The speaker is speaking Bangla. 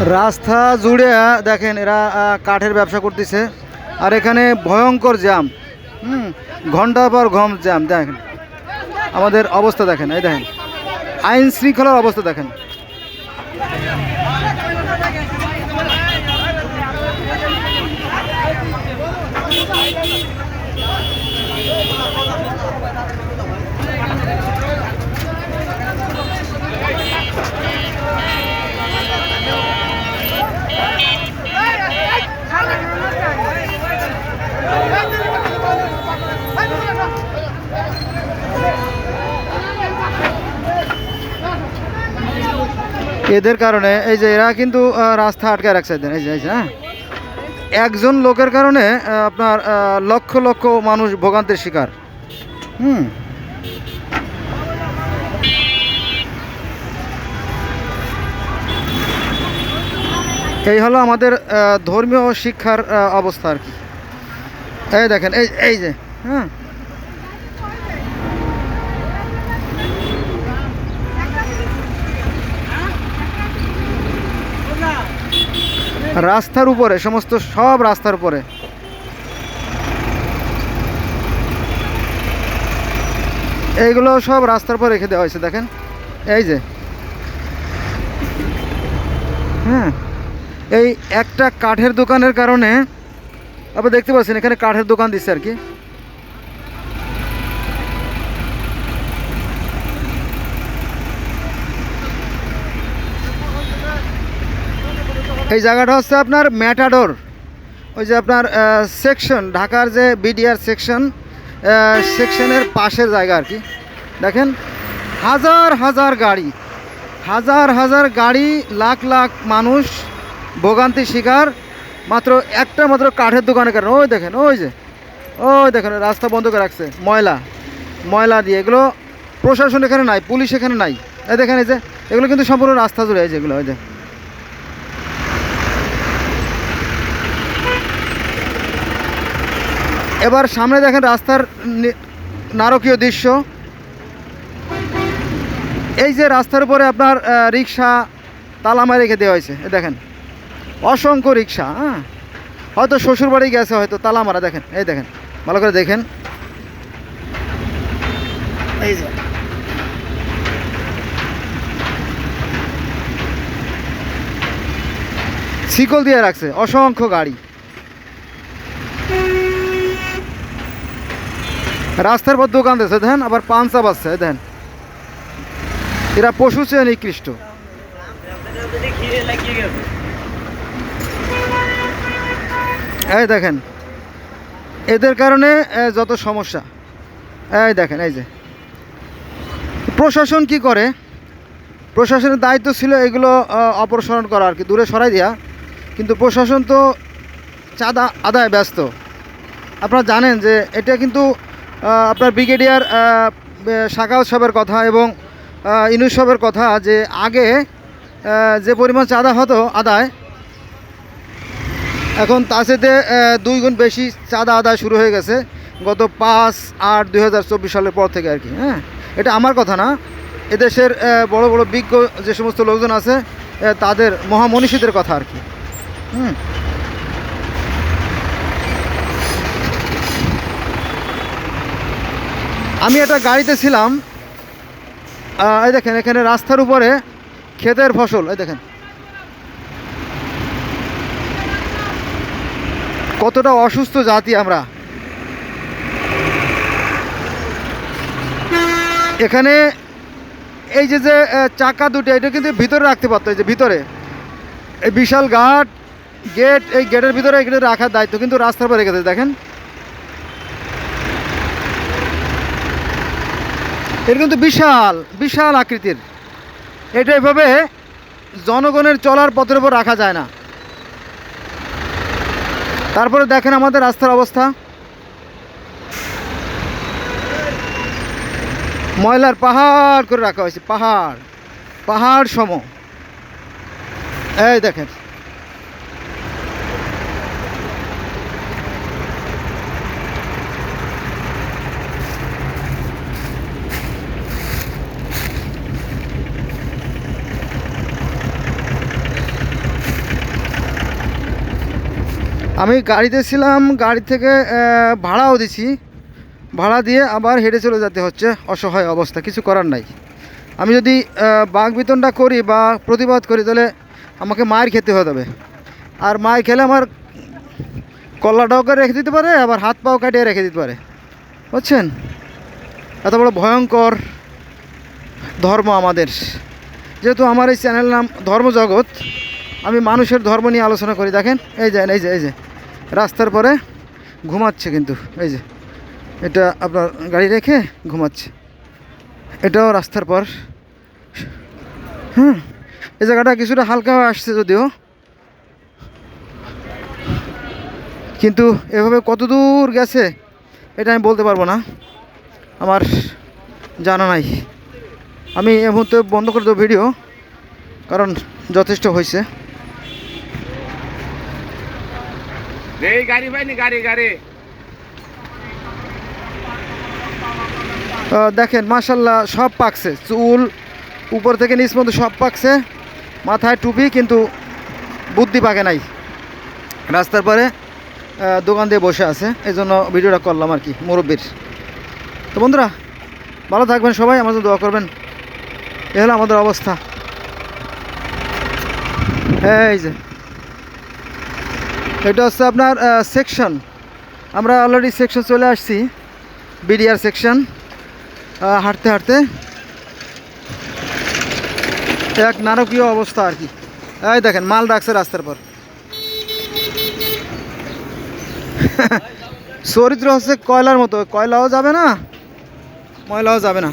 রাস্তা জুড়ে, দেখেন, এরা কাঠের ব্যবসা করতেছে। আর এখানে ভয়ঙ্কর জ্যাম। হুম, ঘণ্টার পর ঘম জ্যাম, দেখেন। আমাদের অবস্থা দেখেন, এই দেখেন। আইন শৃঙ্খলার অবস্থা দেখেন। এদের কারণে, এই যে এরা কিন্তু রাস্তা আটকে রাখছে এই যে এই যে হ্যাঁ? একজন লোকের কারণে আপনার লক্ষ লক্ষ মানুষ ভোগান্তির শিকার। হুম? এই হলো আমাদের ধর্মীয় শিক্ষার অবস্থা আর কি। এই দেখেন, এই এই যে হ্যাঁ? রাস্তার উপরে, সমস্ত সব রাস্তার উপরে। এইগুলো সব রাস্তার উপর রেখে দেওয়া হয়েছে, দেখেন। এই যে। হ্যাঁ এই একটা কাঠের দোকানের কারণে, আপনি দেখতে পাচ্ছেন এখানে কাঠের দোকান দিচ্ছে আর কি। এই জায়গাটা হচ্ছে আপনার ম্যাটাডোর। ওই যে আপনার সেকশন ঢাকার যে বিডিআর সেকশন সেকশনের পাশের জায়গা আর কি। দেখেন, হাজার হাজার গাড়ি, হাজার হাজার গাড়ি, লাখ লাখ মানুষ ভোগান্তি শিকার, মাত্র একটা মাত্র কাঠের দোকানে কারণ ওই দেখেন, ওই যে, ওই দেখেন রাস্তা বন্ধ করে রাখছে, ময়লা ময়লা দিয়ে। এগুলো প্রশাসন এখানে নাই, পুলিশ এখানে নাই। এই দেখেন, এই যে, এগুলো কিন্তু সম্পূর্ণ রাস্তা জুড়ে, এই যে এগুলো ওই যে। এবার সামনে দেখেন রাস্তার নারকীয় দৃশ্য। এই যে রাস্তার উপরে আপনার রিক্সা তালামা রেখে দেওয়া হয়েছে দেখেন। অসংখ্য রিক্সা হ্যাঁ? হয়তো শ্বশুর বাড়ি গেছে হয়তো তালা মারা দেখেন এই দেখেন ভালো করে দেখেন। এই যে। শিকল দিয়ে রাখছে অসংখ্য গাড়ি। রাস্তার পর দোকান দিয়েছে, দেখেন, আবার পাঞ্চা বাজছে এই দেখেন। এরা পশু চেয়ে নিকৃষ্ট। এই দেখেন, এদের কারণে যত সমস্যা। এই দেখেন, এই যে। প্রশাসন কি করে? প্রশাসনের দায়িত্ব ছিল এগুলো অপসারণ করা আর কি, দূরে সরাই দেওয়া কিন্তু প্রশাসন তো চাঁদা আদায় ব্যস্ত। আপনারা জানেন যে এটা কিন্তু আপনার ব্রিগেডিয়ার শাখা উৎসবের কথা এবং আহ, ইনু উৎসবের কথা যে আগে যে পরিমাণ চাঁদা হতো আদায় এখন তার সাথে দুই গুণ বেশি চাঁদা আদায় শুরু হয়ে গেছে গত পাঁচ আট দুই সালের পর থেকে আর কি হ্যাঁ? এটা আমার কথা না। এদেশের বড় বড় বিজ্ঞ যে সমস্ত লোকজন আছে তাদের মহামনীষীদের কথা আর কি হুম? আমি একটা গাড়িতে ছিলাম। এই দেখেন, এখানে রাস্তার উপরে ক্ষেতের ফসল, এই দেখেন। কতটা অসুস্থ জাতি আমরা। এখানে এই যে যে চাকা দুটো, এটা কিন্তু ভিতরে রাখতে পারতো, এই যে ভিতরে। এই বিশাল ঘাট, গেট, এই গেটের ভিতরে এগুলো রাখার দায়িত্ব, কিন্তু রাস্তার পর রেখেছে দেখেন। এটা কিন্তু বিশাল বিশাল আকৃতির। এটা এভাবে জনগণের চলার পথের উপর রাখা যায় না। তারপরে দেখেন আমাদের রাস্তার অবস্থা। ময়লার পাহাড় করে রাখা হয়েছে, পাহাড় পাহাড় সম। এই দেখেন। আমি গাড়িতে ছিলাম, গাড়ি থেকে ভাড়াও দিছি। ভাড়া দিয়ে আবার হেঁটে চলে যেতে হচ্ছে। অসহায় অবস্থা, কিছু করার নাই। আমি যদি বাঘ বিতনটা করি বা প্রতিবাদ করি, তাহলে আমাকে মায়ের খেতে হয়ে যাবে। আর মায়ের খেলে আমার কল্লাটাও করে রেখে দিতে পারে, আবার হাত পাও কাটিয়ে রেখে দিতে পারে। বুঝছেন? এত বড় ভয়ঙ্কর ধর্ম আমাদের। যেহেতু আমার এই চ্যানেল নাম ধর্মজগৎ, আমি মানুষের ধর্ম নিয়ে আলোচনা করি। দেখেন, এই যে এই যে এই যে। রাস্তার পরে ঘুমাচ্ছে কিন্তু, এই যে। এটা আপনার গাড়ি রেখে ঘুমাচ্ছে। এটাও রাস্তার পর। হুম, এই জায়গাটা কিছুটা হালকা হয়ে আসছে যদিও। কিন্তু এভাবে কত দূর গেছে, এটা আমি বলতে পারব না। আমার জানা নাই। আমি এ মুহূর্তে বন্ধ করে দেবো ভিডিও, কারণ যথেষ্ট হয়েছে। এই গাড়ি গাড়ি গাড়ি। দেখেন, মাশাল্লাহ, সব পাকছে। চুল, উপর থেকে নিচ মধ্যে সব পাকছে। মাথায় টুপি, কিন্তু বুদ্ধি পাকে নাই। রাস্তার পরে দোকান দিয়ে বসে আছে। এই জন্য ভিডিওটা করলাম আর কি, মুরব্বীর। তো বন্ধুরা, ভালো থাকবেন সবাই আমাদের দোয়া করবেন। এ হলো আমাদের অবস্থা। হ্যাঁ এই যে এটা হচ্ছে আপনার সেকশন আমরা অলরেডি সেকশন চলে আসছি বিডিআর সেকশন হাঁটতে হাঁটতে। এক নারকীয় অবস্থা আর কি। এই দেখেন, মাল রাখছে রাস্তার পর। চরিত্র হচ্ছে কয়লার মতো। কয়লাও যাবে না, ময়লাও যাবে না।